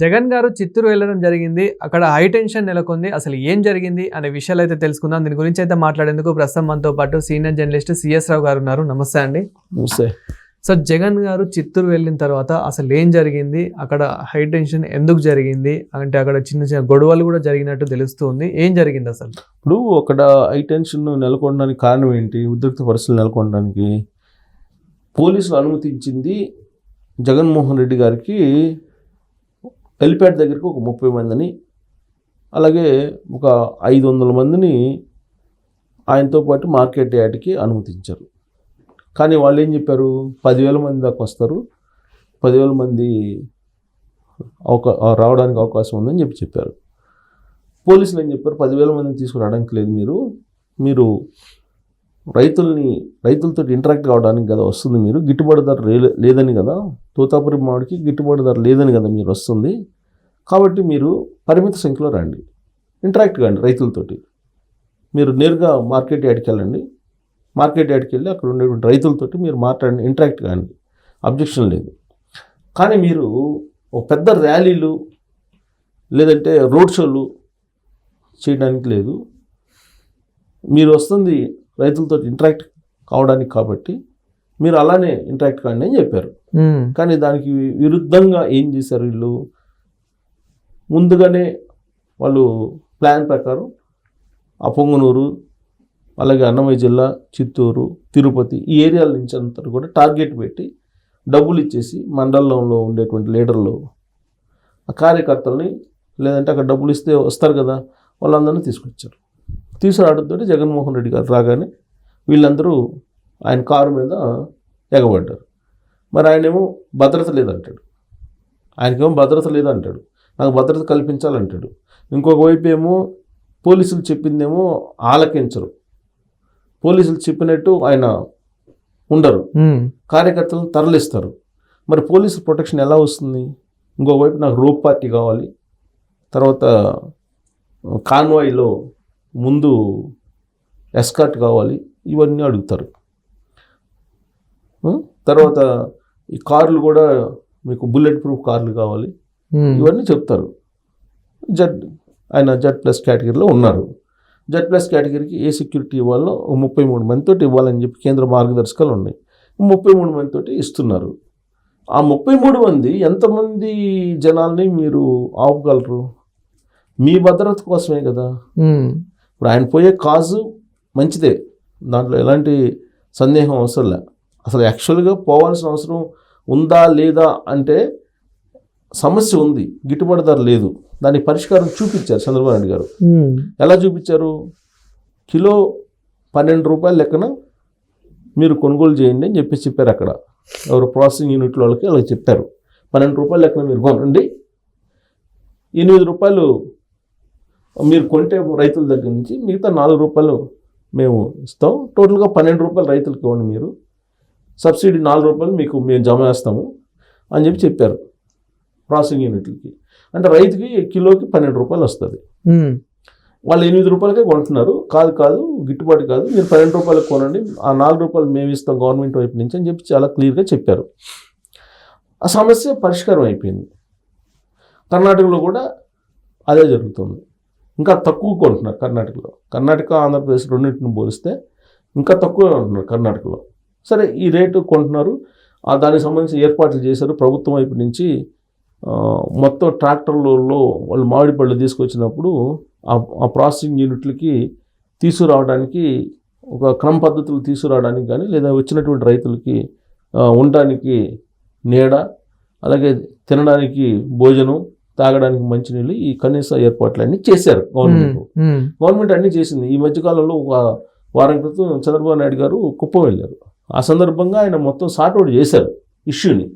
జగన్ గారు చిత్తూరు వెళ్ళడం జరిగింది. అక్కడ హై టెన్షన్ నెలకొంది. అసలు ఏం జరిగింది అనే విషయాలు అయితే తెలుసుకుందాం. దీని గురించి అయితే మాట్లాడేందుకు ప్రస్తుతం మనతో పాటు సీనియర్ జర్నలిస్ట్ సిఎస్ రావు గారు ఉన్నారు. నమస్తే అండి. నమస్తే. సో జగన్ గారు చిత్తూరు వెళ్ళిన తర్వాత అసలు ఏం జరిగింది? అక్కడ హై టెన్షన్ ఎందుకు జరిగింది? అంటే అక్కడ చిన్న చిన్న గొడవలు కూడా జరిగినట్టు తెలుస్తుంది. ఏం జరిగింది అసలు? ఇప్పుడు అక్కడ హై టెన్షన్ నెలకొనడానికి కారణం ఏంటి? ఉద్రిక్త పరిస్థితులు నెలకొనడానికి పోలీసులు అనుమతించింది జగన్మోహన్ రెడ్డి గారికి హెలిప్యాడ్ దగ్గరికి ఒక ముప్పై మందిని అలాగే ఒక ఐదు వందల మందిని ఆయనతో పాటు మార్కెట్ యార్డ్కి అనుమతించారు. కానీ వాళ్ళు ఏం చెప్పారు? పదివేల మంది దాకా వస్తారు. పదివేల మంది అవకా రావడానికి అవకాశం ఉందని చెప్పి చెప్పారు. పోలీసులు ఏం చెప్పారు? పదివేల మందిని తీసుకురావడానికి లేదు మీరు. మీరు రైతుల్ని రైతులతో ఇంటరాక్ట్ కావడానికి కదా వస్తుంది మీరు. గిట్టుబాటు ధర లేదని కదా. తోతాపురి మామిడికి గిట్టుబాటు ధర లేదని కదా మీరు వస్తుంది. కాబట్టి మీరు పరిమిత సంఖ్యలో రండి. ఇంటరాక్ట్ కాండి రైతులతోటి. మీరు నేరుగా మార్కెట్ యార్డ్కి వెళ్ళండి. మార్కెట్ యార్డ్కి వెళ్ళి అక్కడ ఉండేటువంటి రైతులతోటి మీరు మాట్లాడండి ఇంటరాక్ట్ కాండి. అబ్జెక్షన్ లేదు. కానీ మీరు ఒక పెద్ద ర్యాలీలు లేదంటే రోడ్ షోలు చేయడానికి లేదు. మీరు వస్తుంది రైతులతో ఇంటరాక్ట్ కావడానికి కాబట్టి మీరు అలానే ఇంటరాక్ట్ కాండి అని చెప్పారు. కానీ దానికి విరుద్ధంగా ఏం చేశారు వీళ్ళు? ముందుగానే వాళ్ళు ప్లాన్ ప్రకారం ఆ పొంగనూరు అలాగే అన్నమయ్య జిల్లా చిత్తూరు తిరుపతి ఈ ఏరియాల నుంచి అంతా కూడా టార్గెట్ పెట్టి డబ్బులు ఇచ్చేసి మండలంలో ఉండేటువంటి లీడర్లు ఆ కార్యకర్తల్ని లేదంటే అక్కడ డబ్బులు ఇస్తే వస్తారు కదా వాళ్ళందరినీ తీసుకొచ్చారు. తీసుకురావడంతో జగన్మోహన్ రెడ్డి గారు రాగానే వీళ్ళందరూ ఆయన కారు మీద ఎగబడ్డారు. మరి ఆయనేమో భద్రత లేదంటాడు. ఆయనకేమో భద్రత లేదంటాడు. నాకు భద్రత కల్పించాలంటాడు. ఇంకొక వైపు ఏమో పోలీసులు చెప్పిందేమో ఆలకించరు. పోలీసులు చెప్పినట్టు ఆయన ఉండరు. కార్యకర్తలను తరలిస్తారు. మరి పోలీసు ప్రొటెక్షన్ ఎలా వస్తుంది? ఇంకొక వైపు నాకు రోప్ పార్టీ కావాలి. తర్వాత కాన్వాయ్లో ముందు ఎస్కాట్ కావాలి ఇవన్నీ అడుగుతారు? తర్వాత ఈ కార్లు కూడా మీకు బుల్లెట్ ప్రూఫ్ కార్లు కావాలి ఇవన్నీ చెప్తారు. జడ్ ఆయన జడ్ ప్లస్ కేటగిరీలో ఉన్నారు. జడ్ ప్లస్ కేటగిరీకి ఏ సెక్యూరిటీ ఇవ్వాలో ముప్పై మూడు మందితో ఇవ్వాలని చెప్పి కేంద్ర మార్గదర్శకాలు ఉన్నాయి. ముప్పై మూడు మందితో ఇస్తున్నారు. ఆ ముప్పై మూడు మంది ఎంతమంది జనాల్ని మీరు ఆపగలరు? మీ భద్రత కోసమే కదా. ఇప్పుడు ఆయన పోయే కాజు మంచిదే. దాంట్లో ఎలాంటి సందేహం అవసరం లే. అసలు యాక్చువల్గా పోవాల్సిన అవసరం ఉందా లేదా అంటే సమస్య ఉంది. గిట్టుబాటు ధర లేదు. దానికి పరిష్కారం చూపించారు చంద్రబాబు నాయుడు గారు. ఎలా చూపించారు? కిలో పన్నెండు రూపాయల లెక్కన మీరు కొనుగోలు చేయండి అని చెప్పి చెప్పారు అక్కడ. ఎవరు ప్రాసెసింగ్ యూనిట్ వాళ్ళకి అలా చెప్పారు. పన్నెండు రూపాయల లెక్కన మీరు కొనండి. ఎనిమిది రూపాయలు మీరు కొంటే రైతుల దగ్గర నుంచి మిగతా నాలుగు రూపాయలు మేము ఇస్తాం. టోటల్గా పన్నెండు రూపాయలు రైతులకు ఇవ్వండి మీరు. సబ్సిడీ నాలుగు రూపాయలు మీకు మేము జమ చేస్తాము అని చెప్పి చెప్పారు ప్రాసెసింగ్ యూనిట్లకి. అంటే రైతుకి కిలోకి పన్నెండు రూపాయలు వస్తుంది. వాళ్ళు ఎనిమిది రూపాయలకే కొంటున్నారు. కాదు కాదు గిట్టుబాటు కాదు. మీరు పన్నెండు రూపాయలకు కొనండి. ఆ నాలుగు రూపాయలు మేము ఇస్తాం గవర్నమెంట్ వైపు నుంచి అని చెప్పి చాలా క్లియర్గా చెప్పారు. ఆ సమస్య పరిష్కారం అయిపోయింది. కర్ణాటకలో కూడా అదే జరుగుతుంది. ఇంకా తక్కువ కొంటున్నారు కర్ణాటకలో. కర్ణాటక ఆంధ్రప్రదేశ్ రెండింటిని పోలిస్తే ఇంకా తక్కువ ఉంటున్నారు కర్ణాటకలో. సరే ఈ రేటు కొంటున్నారు. ఆ దానికి సంబంధించి ఏర్పాట్లు చేశారు. ప్రభుత్వం వైపు నుంచి మొత్తం ట్రాక్టర్లలో వాళ్ళు మామిడి పళ్ళు తీసుకొచ్చినప్పుడు ఆ ఆ ప్రాసెసింగ్ యూనిట్లకి తీసుకురావడానికి ఒక క్రమ పద్ధతులు తీసుకురావడానికి కానీ లేదా వచ్చినటువంటి రైతులకి ఉండడానికి నీడ అలాగే తినడానికి భోజనం తాగడానికి మంచినీళ్ళు ఈ కనీస ఏర్పాట్లన్నీ చేశారు గవర్నమెంట్. గవర్నమెంట్ అన్నీ చేసింది. ఈ మధ్యకాలంలో ఒక వారం క్రితం చంద్రబాబు నాయుడు గారు కుప్పం వెళ్ళారు. ఆ సందర్భంగా ఆయన మొత్తం సార్ట్అవుట్ చేశారు ఇష్యూని.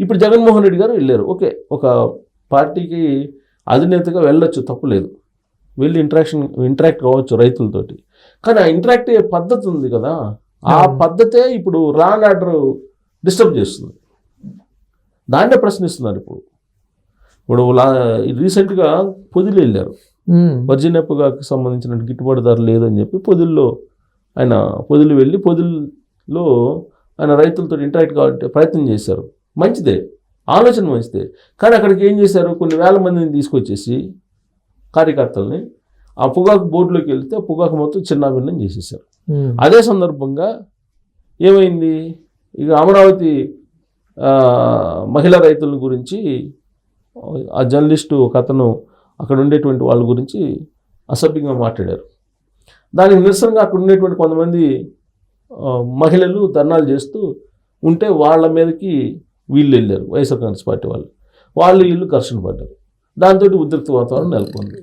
ఇప్పుడు జగన్మోహన్ రెడ్డి గారు వెళ్ళారు. ఓకే ఒక పార్టీకి అధినేతగా వెళ్ళొచ్చు తప్పులేదు వెళ్ళి ఇంటరాక్షన్ ఇంటరాక్ట్ కావచ్చు రైతులతోటి. కానీ ఆ ఇంటరాక్ట్ అయ్యే పద్ధతి ఉంది కదా. ఆ. పద్ధతే ఇప్పుడు రా అండ్ ఆర్డర్ డిస్టర్బ్ చేస్తుంది. దాన్నే ప్రశ్నిస్తున్నారు ఇప్పుడు. ఇప్పుడు లా రీసెంట్గా పొదిలి వెళ్ళారు. ఉమ్, వర్జినియా పొగాకు సంబంధించిన గిట్టుబాటు ధర లేదని చెప్పి పొదిల్లో ఆయన పొదిలి వెళ్ళి పొదిల్లో ఆయన రైతులతో ఇంటరాక్ట్ కాబట్టి ప్రయత్నం చేశారు. మంచిదే. ఆలోచన మంచిదే. కానీ అక్కడికి ఏం చేశారు? కొన్ని వేల మందిని తీసుకొచ్చేసి కార్యకర్తల్ని ఆ పొగాకు బోర్డులోకి వెళ్తే ఆ పొగాకు మొత్తం చిన్నాభిన్నం చేసేసారు. అదే సందర్భంగా ఏమైంది? ఇక అమరావతి మహిళా రైతుల గురించి ఆ జర్నలిస్టు ఒక అతను అక్కడ ఉండేటువంటి వాళ్ళ గురించి అసభ్యంగా మాట్లాడారు. దానికి నిరసనగా అక్కడ ఉండేటువంటి కొంతమంది మహిళలు ధర్నాలు చేస్తూ ఉంటే వాళ్ళ మీదకి వీళ్ళు వెళ్ళారు వైఎస్ఆర్ కాంగ్రెస్ పార్టీ వాళ్ళు. వాళ్ళు వీళ్ళు ఘర్షణ పడ్డారు. దాంతో ఉద్రిక్త వాతావరణం నెలకొంది.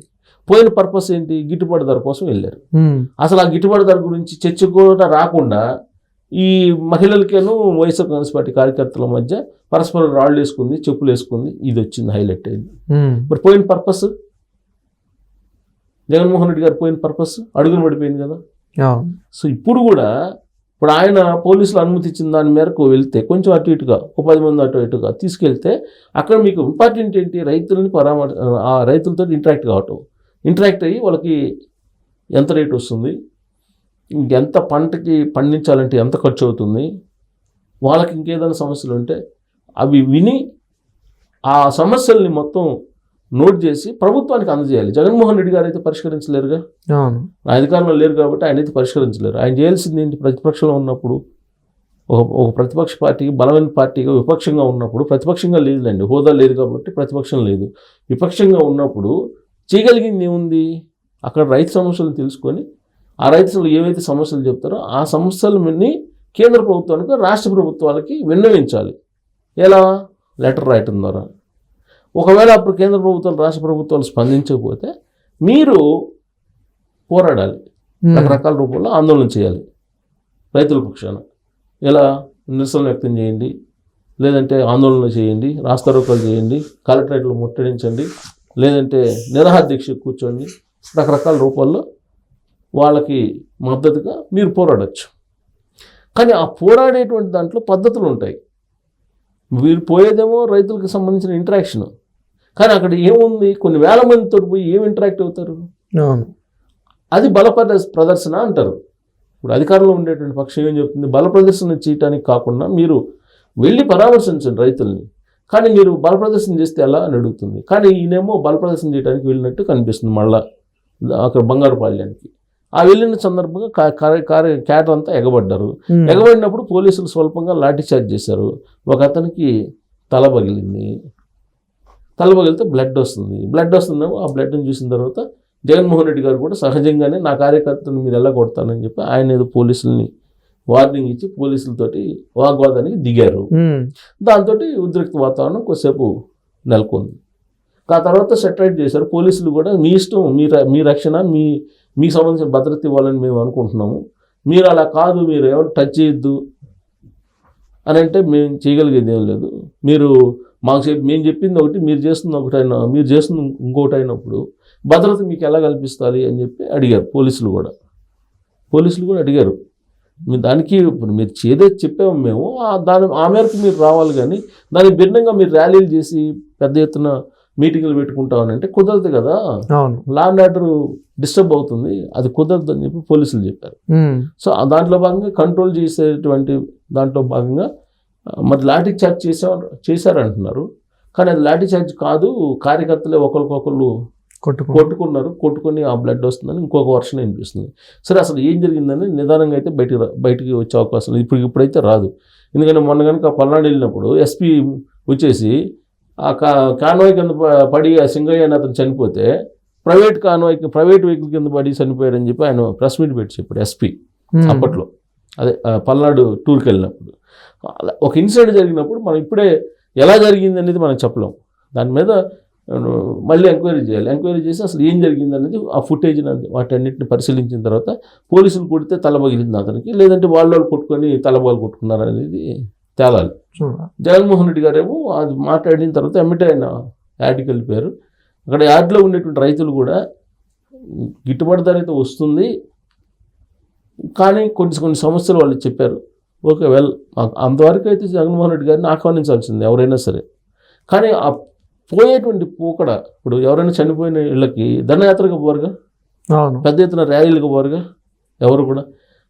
పోయిన పర్పస్ ఏంటి? గిట్టుబాటు ధర కోసం వెళ్ళారు. అసలు ఆ గిట్టుబాటు ధర గురించి చర్చ కూడా రాకుండా ఈ మహిళలకేను వైఎస్ఆర్ కాంగ్రెస్ పార్టీ కార్యకర్తల మధ్య పరస్పరం రాళ్ళు వేసుకుంది చెప్పులు వేసుకుంది ఇది వచ్చింది హైలైట్ అయింది. మరి పోయిన పర్పస్? జగన్మోహన్ రెడ్డి గారు పోయిన పర్పస్? అడుగులు పడిపోయింది కదా. సో ఇప్పుడు కూడా ఇప్పుడు ఆయన పోలీసులు అనుమతి ఇచ్చిన దాని మేరకు వెళ్తే కొంచెం అటు ఇటుగా ఒక పది మంది అటు ఇటుగా తీసుకెళ్తే అక్కడ మీకు ఇంపార్టెంట్ ఏంటి? రైతులని పరామర్ ఆ రైతులతో ఇంటరాక్ట్ కావటం. ఇంటరాక్ట్ అయ్యి వాళ్ళకి ఎంత రేట్ వస్తుంది? ఎంత పంటకి పండించాలంటే ఎంత ఖర్చు అవుతుంది? వాళ్ళకి ఇంకేదైనా సమస్యలు ఉంటే అవి విని ఆ సమస్యల్ని మొత్తం నోట్ చేసి ప్రభుత్వానికి అందజేయాలి. జగన్మోహన్ రెడ్డి గారు అయితే పరిష్కరించలేరుగా? అధికారంలో లేరు కాబట్టి ఆయన అయితే పరిష్కరించలేరు. ఆయన చేయాల్సింది ఏంటి? ప్రతిపక్షంలో ఉన్నప్పుడు ఒక ఒక ప్రతిపక్ష పార్టీ బలమైన పార్టీగా విపక్షంగా ఉన్నప్పుడు ప్రతిపక్షంగా లేదులేండి. హోదా లేదు కాబట్టి ప్రతిపక్షం లేదు. విపక్షంగా ఉన్నప్పుడు చేయగలిగింది ఏముంది? అక్కడ రైతు సమస్యలను తెలుసుకొని ఆ రైతులు ఏవైతే సమస్యలు చెప్తారో ఆ సమస్యలని కేంద్ర ప్రభుత్వానికి రాష్ట్ర ప్రభుత్వాలకి విన్నవించాలి. ఎలా? లెటర్ రాయటం ద్వారా. ఒకవేళ అప్పుడు కేంద్ర ప్రభుత్వాలు రాష్ట్ర ప్రభుత్వాలు స్పందించకపోతే మీరు పోరాడాలి. రకరకాల రూపంలో ఆందోళన చేయాలి. రైతుల పక్షాన. ఎలా? నిరసన వ్యక్తం చేయండి. లేదంటే ఆందోళన చేయండి. రాస్తారోకాలు చేయండి. కలెక్టరేట్లు ముట్టడించండి. లేదంటే నిరాహార దీక్ష కూర్చోండి. రకరకాల రూపాల్లో వాళ్ళకి మద్దతుగా మీరు పోరాడచ్చు. కానీ ఆ పోరాడేటువంటి దాంట్లో పద్ధతులు ఉంటాయి వీరు పోయేదేమో రైతులకు సంబంధించిన ఇంటరాక్షన్. కానీ అక్కడ ఏముంది? కొన్ని వేల మందితో పోయి ఏం ఇంటరాక్ట్ అవుతారు? అది బల ప్రదర్శ ప్రదర్శన అంటారు. ఇప్పుడు అధికారంలో ఉండేటువంటి పక్షం ఏం చెప్తుంది? బల ప్రదర్శన చేయటానికి కాకుండా మీరు వెళ్ళి పరామర్శించండి రైతుల్ని. కానీ మీరు బల ప్రదర్శన చేస్తే ఎలా అని అడుగుతుంది. కానీ ఈయనేమో బల ప్రదర్శన చేయడానికి వెళ్ళినట్టు కనిపిస్తుంది మళ్ళా అక్కడ బంగారు ఆ వెళ్ళిన సందర్భంగా క్యాటర్ అంతా ఎగబడ్డారు. ఎగబడినప్పుడు పోలీసులు స్వల్పంగా లాఠీ చార్జ్ చేశారు. ఒక అతనికి తల పగిలింది. తల పగిలితే బ్లడ్ వస్తుంది. బ్లడ్ వస్తుందేమో ఆ బ్లడ్ని చూసిన తర్వాత జగన్మోహన్ రెడ్డి గారు కూడా సహజంగానే నా కార్యకర్తను మీరు ఎలా కొడతానని చెప్పి ఆయన ఏదో పోలీసుల్ని వార్నింగ్ ఇచ్చి పోలీసులతోటి వాగ్వాదానికి దిగారు. దాంతో ఉద్రిక్త వాతావరణం కొద్దిసేపు నెలకొంది. ఆ తర్వాత సెటరేట్ చేశారు. పోలీసులు కూడా మీ ఇష్టం మీ మీ రక్షణ మీ మీకు సంబంధించిన భద్రత ఇవ్వాలని మేము అనుకుంటున్నాము. మీరు అలా కాదు మీరు ఎవరు టచ్ చేయొద్దు అని అంటే మేము చేయగలిగేది ఏం లేదు. మీరు మాకు చెప్పి మేము చెప్పింది ఒకటి మీరు చేస్తుంది ఒకటి అయినా మీరు చేస్తుంది ఇంకొకటి అయినప్పుడు భద్రత మీకు ఎలా కల్పిస్తాలి అని చెప్పి అడిగారు పోలీసులు కూడా. పోలీసులు కూడా అడిగారు. మీరు దానికి ఇప్పుడు మీరు చేదే చెప్పాము మేము. దాని ఆ మేరకు మీరు రావాలి కానీ దానికి భిన్నంగా మీరు ర్యాలీలు చేసి పెద్ద ఎత్తున మీటింగ్లు పెట్టుకుంటామని అంటే కుదరదు కదా. అవును. లా అండ్ ఆర్డర్ డిస్టర్బ్ అవుతుంది అది కుదరదు అని చెప్పి పోలీసులు చెప్పారు. సో దాంట్లో భాగంగా కంట్రోల్ చేసేటువంటి దాంట్లో భాగంగా మరి లాఠీ చార్జ్ చేసారు చేశారంటున్నారు. కానీ అది లాఠీ చార్జ్ కాదు కార్యకర్తలే ఒకరికొకరు కొట్టుకో కొట్టుకున్నారు కొట్టుకొని ఆ బ్లడ్ వస్తుందని ఇంకొక వర్షం వినిపిస్తుంది. సరే అసలు ఏం జరిగిందని నిదానంగా అయితే బయటికి రా- బయటికి వచ్చే అవకాశం ఇప్పుడు ఇప్పుడైతే రాదు. ఎందుకంటే మొన్న కనుక పల్నాడు వెళ్ళినప్పుడు ఎస్పీ వచ్చేసి ఆ కా కాన్వాయ్ కింద పడి ఆ సింగయ్య అని అతను చనిపోతే ప్రైవేట్ కాన్వాయ్ ప్రైవేట్ వెహికల్ కింద పడి చనిపోయాడని చెప్పి ఆయన ప్రెస్ మీట్ పెట్టి చెప్పాడు ఎస్పీ. అప్పట్లో. అదే పల్నాడు టూర్కి వెళ్ళినప్పుడు. ఒక ఇన్సిడెంట్ జరిగినప్పుడు మనం ఇప్పుడే ఎలా జరిగింది అనేది మనం చెప్పలేం. దాని మీద మళ్ళీ ఎంక్వైరీ చేయాలి. ఎంక్వైరీ చేసి అసలు ఏం జరిగింది అనేది ఆ ఫుటేజ్ వాటన్నిటిని పరిశీలించిన తర్వాత పోలీసులు కొడితే తల పగిలింది అతనికి. లేదంటే వాళ్ళు వాళ్ళు కొట్టుకొని తలబాలు కొట్టుకున్నారు అనేది తేలాలి. జగన్మోహన్ రెడ్డి గారేమో అది మాట్లాడిన తర్వాత ఎమ్మటే ఆయన యాడ్కి వెళ్ళిపోయారు. అక్కడ యాడ్లో ఉండేటువంటి రైతులు కూడా గిట్టుబాటు ధర అయితే వస్తుంది. కానీ కొన్ని కొన్ని సమస్యలు వాళ్ళు చెప్పారు. ఓకే వెల్ అంతవరకు అయితే జగన్మోహన్ రెడ్డి గారిని ఆహ్వానించాల్సింది ఎవరైనా సరే. కానీ ఆ పోయేటువంటి పోకడ ఇప్పుడు ఎవరైనా చనిపోయిన ఇళ్ళకి దండయాత్రకు పోరుగా? పెద్ద ఎత్తున ర్యాలీలకు పోరుగా? ఎవరు కూడా?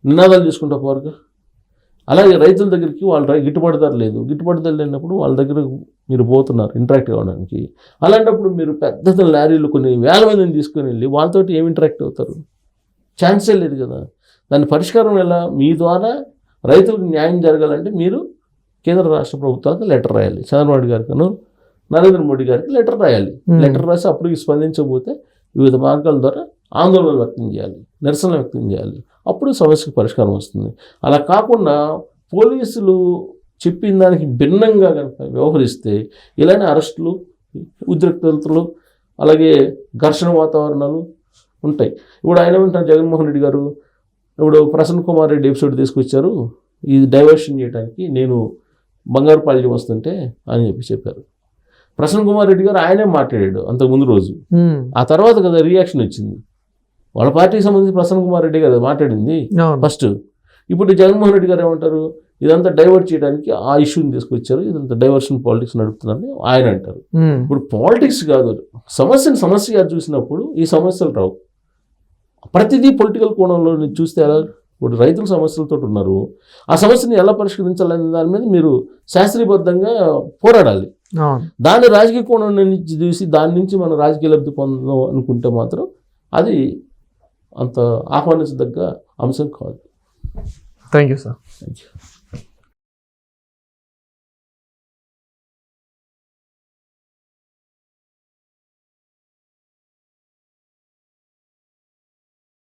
నినాదాలు చేసుకుంటూ పోరుగా? అలాగే రైతుల దగ్గరికి వాళ్ళ గిట్టుబాటు ధర లేదు. గిట్టుబాటు ధర లేనప్పుడు వాళ్ళ దగ్గర మీరు పోతున్నారు ఇంటరాక్ట్ అవ్వడానికి అలాంటప్పుడు మీరు పెద్ద లారీలు కొన్ని వేల మందిని తీసుకొని వెళ్ళి వాళ్ళతోటి ఏమి ఇంటరాక్ట్ అవుతారు? ఛాన్సే లేదు కదా. దాని పరిష్కారం ఎలా? మీ ద్వారా రైతులకు న్యాయం జరగాలంటే మీరు కేంద్ర రాష్ట్ర ప్రభుత్వానికి లెటర్ రాయాలి. చంద్రబాబు గారికి నరేంద్ర మోడీ గారికి లెటర్ రాయాలి. Hmm. లెటర్ రాసి అప్పటికి స్పందించకపోతే వివిధ మార్గాల ద్వారా ఆందోళన వ్యక్తం చేయాలి నిరసన వ్యక్తం చేయాలి. అప్పుడు సమస్యకు పరిష్కారం వస్తుంది. అలా కాకుండా పోలీసులు చెప్పిన దానికి భిన్నంగా కనుక వ్యవహరిస్తే ఇలానే అరెస్టులు ఉద్రిక్తతలు అలాగే ఘర్షణ వాతావరణాలు ఉంటాయి. ఇప్పుడు ఆయన ఏమంటారు జగన్మోహన్ రెడ్డి గారు ఇప్పుడు ప్రసన్న కుమార్ రెడ్డి ఎపిసోడ్ తీసుకొచ్చారు. ఇది డైవర్షన్ చేయడానికి నేను బంగారుపాల్యం వస్తుంటే అని చెప్పి చెప్పారు. ప్రసన్న కుమార్ రెడ్డి గారు ఆయనే మాట్లాడాడు అంతకుముందు రోజు. ఉమ్, ఆ తర్వాత కదా రియాక్షన్ వచ్చింది. వాళ్ళ పార్టీకి సంబంధించి ప్రసన్న కుమార్ రెడ్డి కదా మాట్లాడింది ఫస్ట్ ఇప్పుడు జగన్మోహన్ రెడ్డి గారు ఏమంటారు? ఇదంతా డైవర్ట్ చేయడానికి ఆ ఇష్యూని తీసుకొచ్చారు. ఇదంతా డైవర్షన్ పాలిటిక్స్ నడుపుతున్నారని ఆయన అంటారు. ఇప్పుడు పాలిటిక్స్ కాదు. సమస్యను సమస్యగా చూసినప్పుడు ఈ సమస్యలు రావు. ప్రతిదీ పొలిటికల్ కోణంలో చూస్తే ఎలా ఇప్పుడు రైతుల సమస్యలతో ఉన్నారు. ఆ సమస్యని ఎలా పరిష్కరించాలనే దాని మీద మీరు శాస్త్రీయబద్ధంగా పోరాడాలి. దాన్ని రాజకీయ కోణం నుంచి చూసి దాని నుంచి మనం రాజకీయ లబ్ధి పొందడం అనుకుంటే మాత్రం అది అంత ఆహ్వానించదగ్గ అంశం కాదు. Thank you sir thank you